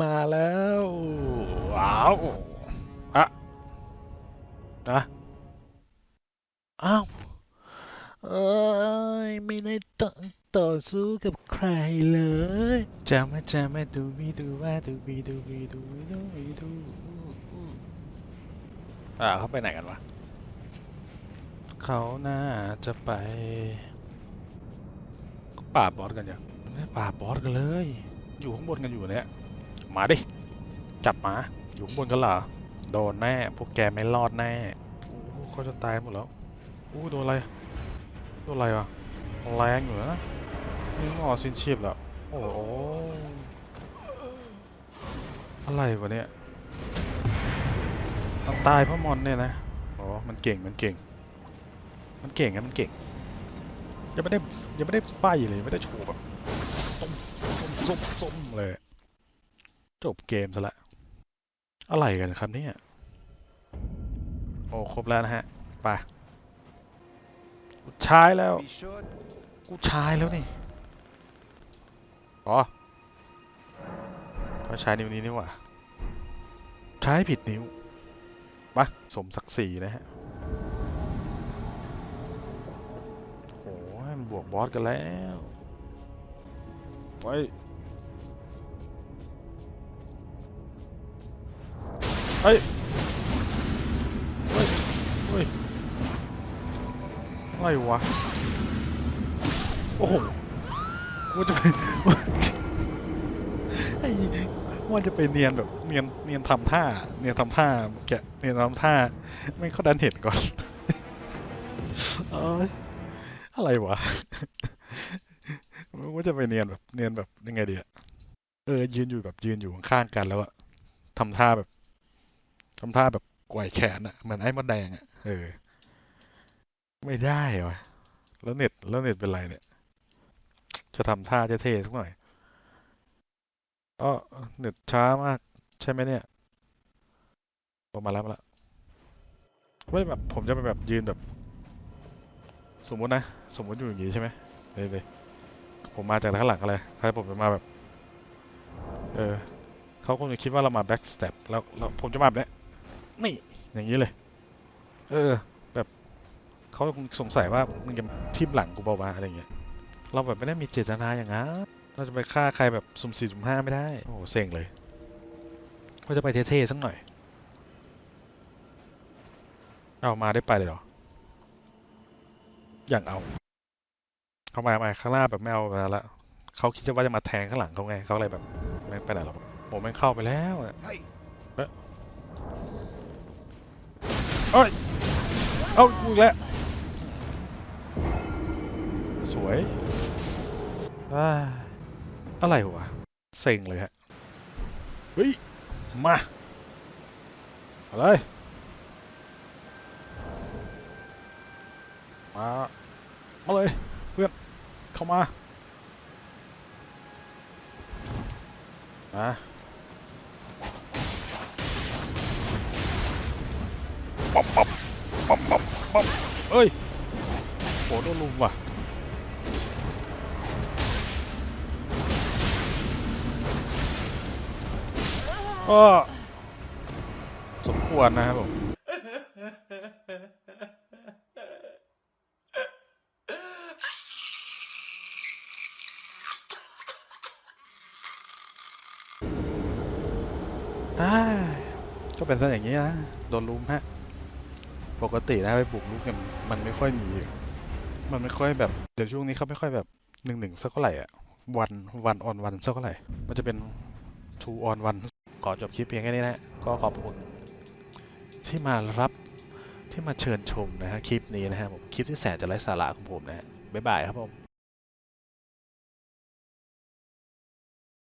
มาแล้วว้าวอะนะอ้าวเอ้ยไม่ได้ต่อต่อสู้กับใครเลยจะมาจะมาดูวีดูว่าดูวีดูวีดูวีดูวีดูอ่าเขาไปไหนกันวะเขาน่าจะไปป่าบอสกันอย่างไม่ได้ป่าบอสกันเลย อยู่ข้างบนกันอยู่เนี่ย มาดิ จับมา อยู่บนกันเหรอ โดนแน่ พวกแกไม่รอดแน่โอ้โหเขาจะตายหมดแล้วโอ้โหโดนอะไร โดนอะไรวะแรงอยู่นะนี่งอสิ้นชีพแล้ว โอ้โหอะไรวะเนี่ยมันตายเพราะมอนเนี่ยนะ อ๋อ มันเก่ง มันเก่ง มันเก่งนะมันเก่ง ยังไม่ได้ยังไม่ได้ไฟเลย ไม่ได้โชว์แบบส้มส้มส้มส้มเลย จบเกมซะละ อะไรกันครับเนี่ย โอ้ครบแล้วนะฮะ ไป กูใช้แล้ว กูใช้แล้วนี่ อ๋อเขาใช้นิ้วนี้นี่หว่า ใช้ผิดนิ้วมาสมศักดิ์ศรีนะฮะโอ้โหมันบวกบอสกันแล้ว ไป เฮ้ยเฮ้ยเฮ้ยอะไรวะ โอ้โหว่าจะไปไอ้ว่าจะไปเนียนแบบเนียนเนียนทำท่า เนียนทำท่าแกะเนียนทำท่าไม่เขาดันเห็นก่อนเอ้ยอะไรวะว่าจะไปเนียนแบบเนียนแบบยังไงดีอะเออยืนอยู่แบบยืนอยู่ข้างกันแล้วอะทำท่าแบบ ทำท่าแบบกวแขนอะเหมือนไอ้มดแดงอะเออ ไม่ได้วะแล้วเน็ตแล้วเน็ตเป็นไรเนี่ย จะทำท่าจะเท่สักหน่อยอ๋อเน็ตช้ามาก ใช่ไหมเนี่ยออกมาแล้วมาแล้วว่าแบบผมจะไปแบบยืนแบบ สมมตินะ สมมติอยู่อย่างนี้ใช่ไหมเลยเลยผมมาจากข้างหลังอะไรใครผมจะมาแบบ เออเขาคงจะคิดว่าเรามาแบ็กสเต็ปแล้วแล้วผมจะมาแบบเนี้ย นี่อย่างนี้เลย เออ แบบเขาคงสงสัยว่ามึงจะทิ่มหลังกูเปล่าวะอะไรอย่างเงี้ยเราแบบไม่ได้มีเจตนาอย่างนั้นเราจะไปฆ่าใครแบบสุ่มสี่สุ่มห้าไม่ได้ โอ้โหเซ็งเลยก็จะไปเท่ๆสักหน่อย เอามาได้ไปเลยเหรอ อย่างเอา เขามามาข้างหน้าแบบไม่เอาไปแล้วละเขาคิดว่าจะมาแทงข้างหลังเขาไง เขาเลยแบบไม่ไปไหนหรอกผมไม่งเข้าไปแล้วอะ Hey, เอ้ย เอ้าอีกแล้ว สวยอาอะไรวะ เซ็งเลยฮะ เฮ้ย มาอะไรมา มาเลย เพื่อน เข้ามา มา ปั๊บปั๊บปั๊บปั๊บปั๊บเอ้ยโหโดนลุมว่ะก็สมควรนะครับผมก็เป็นซะอย่างนี้นะโดนลุมฮะ ปกตินะไปบุกลุกกันมันไม่ค่อยมี มันไม่ค่อยแบบเดี๋ยวช่วงนี้เขาไม่ค่อยแบบหนึ่งหนึ่งสักเท่าไหร่อะวันวันออนวันสักเท่าไหร่ มันจะเป็น two on one ขอจบคลิปเพียงแค่นี้นะก็ขอบคุณ ที่มารับที่มาเชิญชมนะฮะคลิปนี้นะฮะผมคลิปที่แสนจะไร้สาระของผมนะฮะบ๊ายบายครับผม